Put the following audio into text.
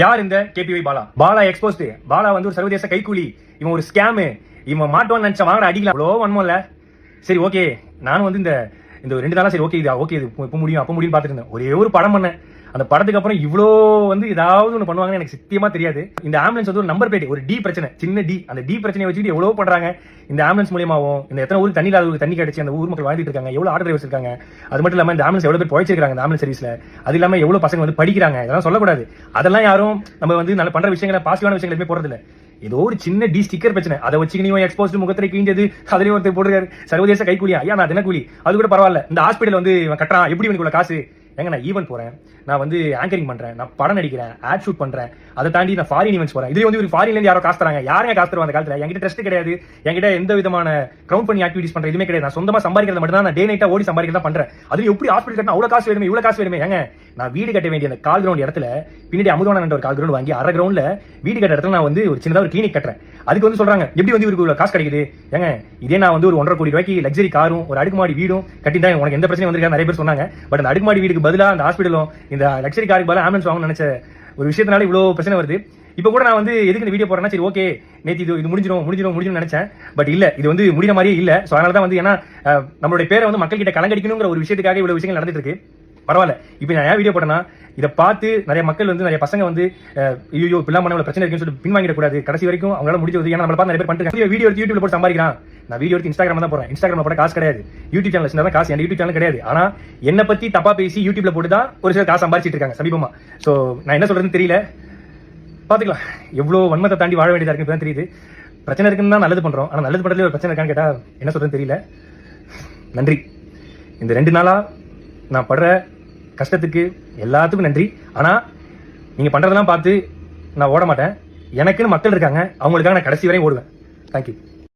யார் இந்த கேபிவை பாலா? பாலா எக்ஸ்போஸ்ட் பாலா வந்து ஒரு சர்வதேச கைக்கூலி. இவன் ஒரு ஸ்கேமு இவன் மாட்டோன்னு நினைச்ச வாங்கின அடிக்கலாம். அவ்வளோ வன்மம்ல சரி ஓகே நானும் வந்து இந்த இந்த ரெண்டு நாளா சரி ஓகே இது ஓகே இது இப்போ முடியும் அப்போ முடியும் பார்த்துட்டு இருந்தேன். ஒரே ஒரு படம் பண்ணேன். அந்த படத்துக்கு அப்புறம் இவ்வளோ வந்து ஏதாவது ஒன்று பண்ணுவாங்கன்னு எனக்கு சத்தியமா தெரியாது. இந்த ஆம்புலன்ஸ் வந்து ஒரு நம்பர் பிளேட் ஒரு டி பிரச்சனை சின்ன டி அந்த டி பிரச்சனையை வச்சுட்டு எவ்வளோ பண்றாங்க. இந்த ஆம்புலன்ஸ் மூலியமாகவும் இந்த எத்தனை ஊருக்கு தண்ணி இல்லாத தண்ணி கிடைச்சி அந்த ஊர் மக்கள் வாழ்ந்துட்டு இருக்காங்க. எவ்வளோ ஆர்டர் டிரைவர்ஸ் இருக்காங்க. அது மட்டும் இல்லாமல் இந்த ஆம்புலன்ஸ் எவ்வளோ பேர் பழைச்சிருக்காங்க இந்த ஆம்புலன்ஸ் சர்வீஸில் அது இல்லாமல் எவ்வளோ பசங்க வந்து படிக்கிறாங்க. இதெல்லாம் சொல்லக்கூடாது. அதெல்லாம் யாரும் நம்ம வந்து நல்ல பண்ணுற விஷயங்களை பாசிட்டிவான விஷயங்கள் எதுவுமே போறது ஏதோ ஒரு சின்ன டி ஸ்டிக்கர் பிரச்சனை. அதை வச்சு நீ எக்ஸ்போஸ்ட் முகத்திரை கிழிஞ்சது அதுலயும் ஒருத்தர் போட்டுருக்காரு. சர்வதேச கைக்கூலியா? ஐயா நான் தினக்கூலி. அது கூட பரவாயில்ல. இந்த ஹாஸ்பிட்டல் வந்து இவன் கட்டுறான். எப்படி இவனுக்கு காசு? ஏங்க நான் ஈவென்ட் போறேன். நான் வந்து ஆங்கரிங் பண்றேன். நான் படம் நடிக்கிறேன். ஆட் ஷூட் பண்றேன். அதை தாண்டி நான் ஃபாரின் ஈவெண்ட்ஸ் போறேன். இதுல வந்து ஒரு ஃபாரின்ல இருந்து யாரோ காசு தராங்க. யாருங்க காசு தருவாங்க அந்த காலத்துல? என்கிட்ட ட்ரஸ்ட் கிடையாது. என்கிட்ட எந்த விதமான கிரவுண்ட் பண்ணி ஆக்டிவிட்டிஸ் பண்ற எதுவுமே கிடையாது. நான் சொந்தமா சம்பாதிக்கிறது மட்டும் தான் நான் டே நைட்டா ஓடி சம்பாதிக்கிறதா பண்றேன். அது எப்படி ஹாஸ்பிட்டல் கட்டினா அவ்வளவு காசு வேணுமே இவ்வளவு காசு வேணுமே? ஏங்க நான் வீடு கட்ட வேண்டிய அந்த கால் கிரவுண்ட் இடத்துல பின்னாடி அமுதவான ஒரு கால் கிரவுண்ட் வாங்கி அரை கிரவுண்ட்ல வீடு கட்ட இடத்துல நான் வந்து ஒரு சின்னதா ஒரு கிளினிக் கட்டுறேன். அதுக்கு வந்து சொல்றாங்க எப்படி வந்து இவருக்கு காசு கிடைக்குது? ஏங்க இதே நான் வந்து ஒரு ஒன்றரை கோடி ரூபாய்க்கு லக்ஸரி காரும் ஒரு அடுக்குமாடி வீடும் கட்டிட்டா உனக்கு எந்த பிரச்சனையும் வந்திருக்காது நிறைய பேர் சொன்னாங்க. பட் அந்த அடுக்குமாடி வீடுக்கு பதிலாக அந்த ஹாஸ்பிட்டலும் இந்த லக்ஸரி காருக்கு பதிலாக ஆம்புலன்ஸ் வாங்கணும்னு நினைச்ச ஒரு விஷயத்தினால இவ்வளவு பிரச்சனை வருது. இப்போ கூட நான் வந்து எதுக்கு இந்த வீடியோ போறேன்னா சரி ஓகே நேத்து இது இது முடிஞ்சிடும் முடிஞ்சிடும் முடிஞ்சிடும் நினைச்சேன். பட் இல்ல இது வந்து முடிகிற மாதிரியே இல்ல. சோ அதனால தான் வந்து ஏன்னா நம்மளுடைய பேரை வந்து மக்கள் கிட்ட கலங்கடிக்கணுங்கிற ஒரு விஷயத்துக்காக இவ்வளவு விஷயங்கள் நடந்துட்டு இருக்கு பரவாயில்ல. இப்போ நான் ஏன் வீடியோ போட்டேன்னா இதை பார்த்து நிறைய மக்கள் வந்து நிறைய பசங்க வந்து ஐயோ இப்படிலாம் பிரச்சனை இருக்குன்னு சொல்லிட்டு பின்வாங்கிடக்கூடாது. கடைசி வரைக்கும் அவங்களால முடிஞ்சது ஏன்னா நம்ம பார்த்து நிறைய பேர் பண்ணிட்டு வீடியோ எடுத்து யூடியூப்ல போட்டு சம்பாதிக்கிறான். நான் வீடியோ எடுத்து இன்ஸ்டாகிராம் தான் போறேன் இன்ஸ்டாகிராம் போட காசு கிடையாது. யூடியூப் சேனல் சின்னதா காசு என் யூடியூப் சேனல் கிடையாது. ஆனா என்ன பத்தி தப்பா பேசி யூடியூப்ல போட்டு தான் ஒரு சில காசு சம்பாதிச்சிட்டு இருக்காங்க சமீபமா. சோ நான் என்ன சொல்றதுன்னு தெரியல. பாத்துக்கலாம் எவ்வளவு வன்மத்தை தாண்டி வாழ வேண்டியதா இருக்கு தெரியுது. பிரச்சனை இருக்குன்னு தான் நல்லது பண்றோம். ஆனா நல்லது பண்றதுல ஒரு பிரச்சனை இருக்கான்னு கேட்டா என்ன சொல்றதுன்னு தெரியல. நன்றி. இந்த ரெண்டு நாளா நான் படுற கஷ்டத்துக்கு எல்லாத்துக்கும் நன்றி. ஆனா நீங்க பண்றதெல்லாம் பார்த்து நான் ஓட மாட்டேன். எனக்குன்னு மக்கள் இருக்காங்க. அவங்களுக்காக நான் கடைசி வரையும் ஓடுவேன். தேங்க்யூ